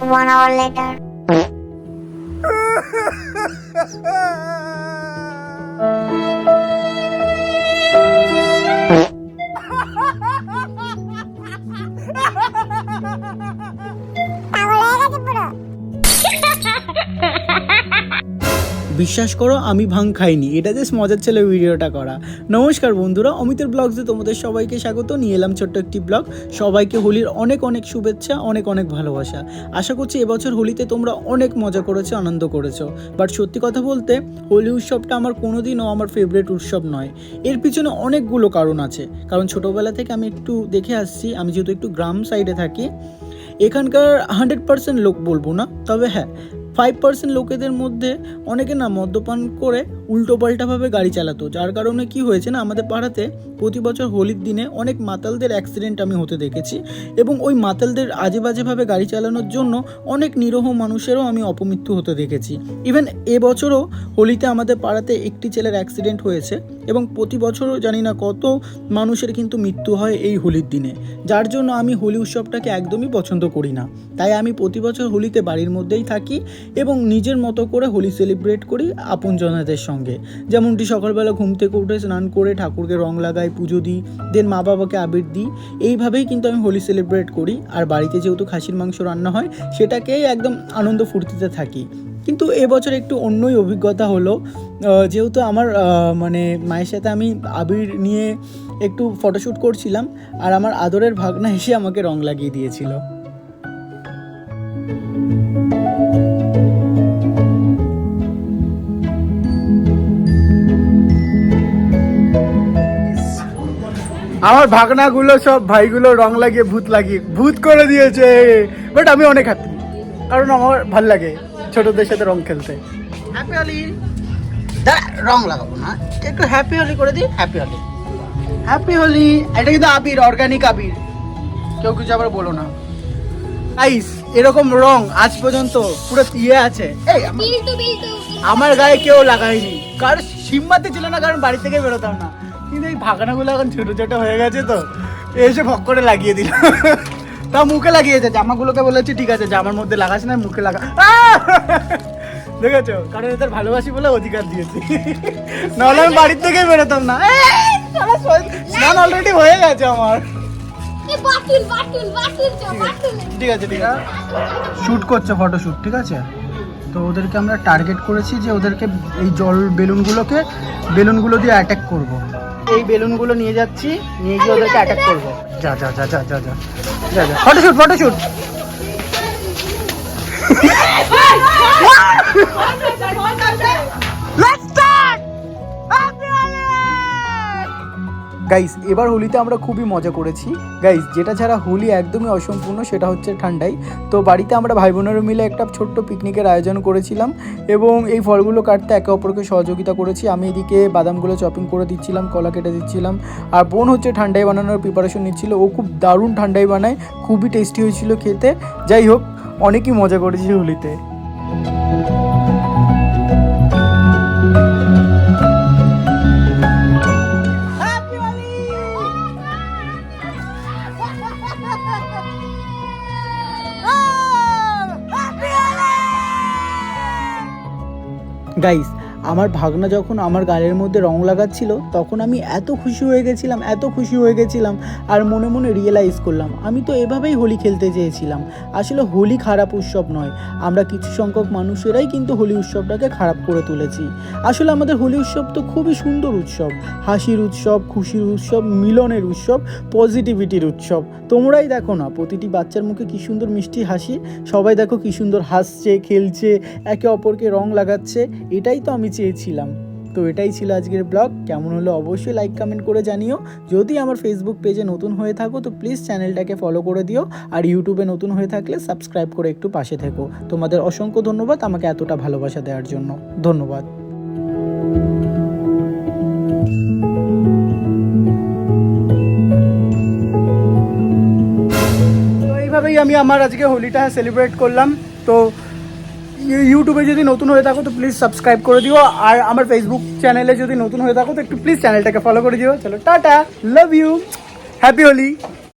One hour later. বিশ্বাস করো, আমি ভাং খাইনি। এটা জাস্ট মজার ছিল ভিডিওটা করা। নমস্কার বন্ধুরা, অমিতের ব্লগসে তোমাদের সবাইকে স্বাগত। নিয়ে এলাম ছোট্ট একটি ব্লগ সবাইকে হোলির অনেক অনেক শুভেচ্ছা, অনেক অনেক ভালোবাসা। আশা করছি এবছর হোলিতে তোমরা অনেক মজা করেছ, আনন্দ করেছ। বাট সত্যি কথা বলতে, হোলি উৎসবটা আমার কোনোদিনও আমার ফেভারিট উৎসব নয়। এর পিছনে অনেকগুলো কারণ আছে। কারণ ছোটোবেলা থেকে আমি একটু দেখে আসছি, আমি যেহেতু একটু গ্রাম সাইডে থাকি, এখানকার হান্ড্রেড পার্সেন্ট লোক বলব না, তবে হ্যাঁ ফাইভ পার্সেন্ট লোকেদের মধ্যে অনেকে না মদ্যপান করে উল্টোপাল্টাভাবে গাড়ি চালাতো। যার কারণে কি হয়েছে না, আমাদের পাড়াতে প্রতি বছর হোলির দিনে অনেক মাতালদের অ্যাক্সিডেন্ট আমি হতে দেখেছি এবং ওই মাতালদের আজে বাজেভাবে গাড়ি চালানোর জন্য অনেক নিরহ মানুষেরও আমি অপমৃত্যু হতে দেখেছি। ইভেন এবছরও হোলিতে আমাদের পাড়াতে একটি ছেলের অ্যাক্সিডেন্ট হয়েছে এবং প্রতি বছরও জানি না কত মানুষের কিন্তু মৃত্যু হয় এই হোলির দিনে। যার জন্য আমি হোলি উৎসবটাকে একদমই পছন্দ করি না। তাই আমি প্রতি বছর হোলিতে বাড়ির মধ্যেই থাকি এবং নিজের মতো করে হোলি সেলিব্রেট করি আপনজনদের সঙ্গে। যেমনটি সকালবেলা ঘুম থেকে উঠে স্নান করে ঠাকুরকে রং লাগাই, পুজো দিই দেন মা বাবাকে আবির দিই, এইভাবেই কিন্তু আমি হোলি সেলিব্রেট করি। আর বাড়িতে যেহেতু খাসির মাংস রান্না হয়, সেটাকেই একদম আনন্দ ফুর্তিতে থাকি। কিন্তু এবছর একটু অন্যই অভিজ্ঞতা হলো যেহেতু আমার মানে মায়ের সাথে আমি আবির নিয়ে একটু ফটোশ্যুট করছিলাম, আর আমার আদরের ভাগনা এসে আমাকে রং লাগিয়ে দিয়েছিল। আমার ভাগনাগুলো সব ভাইগুলো রং লাগিয়ে ভূত লাগিয়ে ভূত করে দিয়েছে। বাট আমি অনেক হ্যাপি কারণ আমার ভালো লাগে ছোটদের সাথে রং খেলতে। হ্যাপি হলি রং লাগাবো না। একটু হ্যাপি হলি করে দিই হ্যাপি হলি হ্যাপি হলি এটা কিন্তু আবির অর্গানিক আবির। কেউ কিছু আবার বলো না। আইস এরকম রং আজ পর্যন্ত পুরো ইয়ে আছে। এই আমার- গায়ে কেউ লাগায়নি। কার সিম্মাতে ছিল না কারণ বাড়ি থেকে বেরোতাম না। কিন্তু এই ভাগানাগুলো এখন ছোট ছোট হয়ে গেছে তো। এসে ভক করে লাগিয়ে দিল। তা মুখে লাগিয়েছে জামাগুলোকে বলেছি ঠিক আছে জামার মধ্যে লাগাস না মুখে লাগা! দেখেছ? কারণ এদের ভালোবাসি বলে অধিকার দিয়েছি। নাহলে আমি বাড়ির থেকে বেরোতাম না। স্নান অলরেডি হয়ে গেছে আমার। ঠিক আছে ঠিক আছে শ্যুট করছে ফটো শ্যুট ঠিক আছে? তো ওদেরকে আমরা টার্গেট করেছি যে ওদেরকে এই জল বেলুনগুলোকে বেলুনগুলো দিয়ে অ্যাটাক করব। এই বেলুনগুলো নিয়ে যাচ্ছি নিয়ে গিয়ে ওদেরকে অ্যাটাক করব যা যা যা যা যা যা যা যা ফটো শ্যুট গাইস এবার হোলিতে আমরা খুবই মজা করেছি। গাইস যেটা ছাড়া হোলি একদমই অসম্পূর্ণ, সেটা হচ্ছে ঠান্ডাই। তো বাড়িতে আমরা ভাই বোনেরা মিলে একটা ছোট্ট পিকনিকের আয়োজন করেছিলাম এবং এই ফলগুলো কাটতে একে অপরকে সহযোগিতা করেছি। আমি এদিকে বাদামগুলো চপিং করে দিচ্ছিলাম, কলা কেটে দিচ্ছিলাম। আর বোন হচ্ছে ঠান্ডাই বানানোর প্রিপারেশন নিচ্ছিল। ও খুব দারুণ ঠান্ডাই বানায়, খুবই টেস্টি হয়েছিল খেতে। যাই হোক, অনেকই মজা করেছি হোলিতে। গাইস আমার ভাগনা যখন আমার গালের মধ্যে রং লাগাচ্ছিল, তখন আমি এত খুশি হয়ে গেছিলাম, এত খুশি হয়ে গেছিলাম, আর মনে মনে রিয়েলাইজ করলাম, আমি তো এভাবেই হোলি খেলতে চেয়েছিলাম। আসলে হোলি খারাপ উৎসব নয়, আমরা কিছু সংখ্যক মানুষেরাই কিন্তু হোলি উৎসবটাকে খারাপ করে তুলেছি। আসলে আমাদের হোলি উৎসব তো খুবই সুন্দর উৎসব, হাসির উৎসব, খুশির উৎসব, মিলনের উৎসব পজিটিভিটির উৎসব। তোমরাই দেখো না, প্রতিটি বাচ্চার মুখে কি সুন্দর মিষ্টি হাসি, সবাই দেখো কি সুন্দর হাসছে, খেলছে, একে অপরকে রং লাগাচ্ছে, এটাই তো আমি চেয়েছিলাম। তো এটাই ছিল আজকের ব্লগ। কেমন হলো অবশ্যই লাইক কমেন্ট করে জানিও। যদি আমার ফেসবুক পেজে নতুন হয়ে থাকো, তো প্লিজ চ্যানেলটাকে ফলো করে দিও। আর ইউটিউবে নতুন হয়ে থাকলে সাবস্ক্রাইব করে একটু পাশে থেকো। তোমাদের অসংখ্য ধন্যবাদ আমাকে এতটা ভালোবাসা দেওয়ার জন্য। ধন্যবাদ। এইভাবেই আমি আমার আজকে হোলিটা সেলিব্রেট করলাম। তো ইউটিউবে যদি নতুন হয়ে থাকো, তো প্লিজ সাবস্ক্রাইব করে দিও। আর আমার ফেসবুক চ্যানেলে যদি নতুন হয়ে থাকো, তো একটু প্লিজ চ্যানেলটাকে ফলো করে দিও। চলো, tata love you happy Holi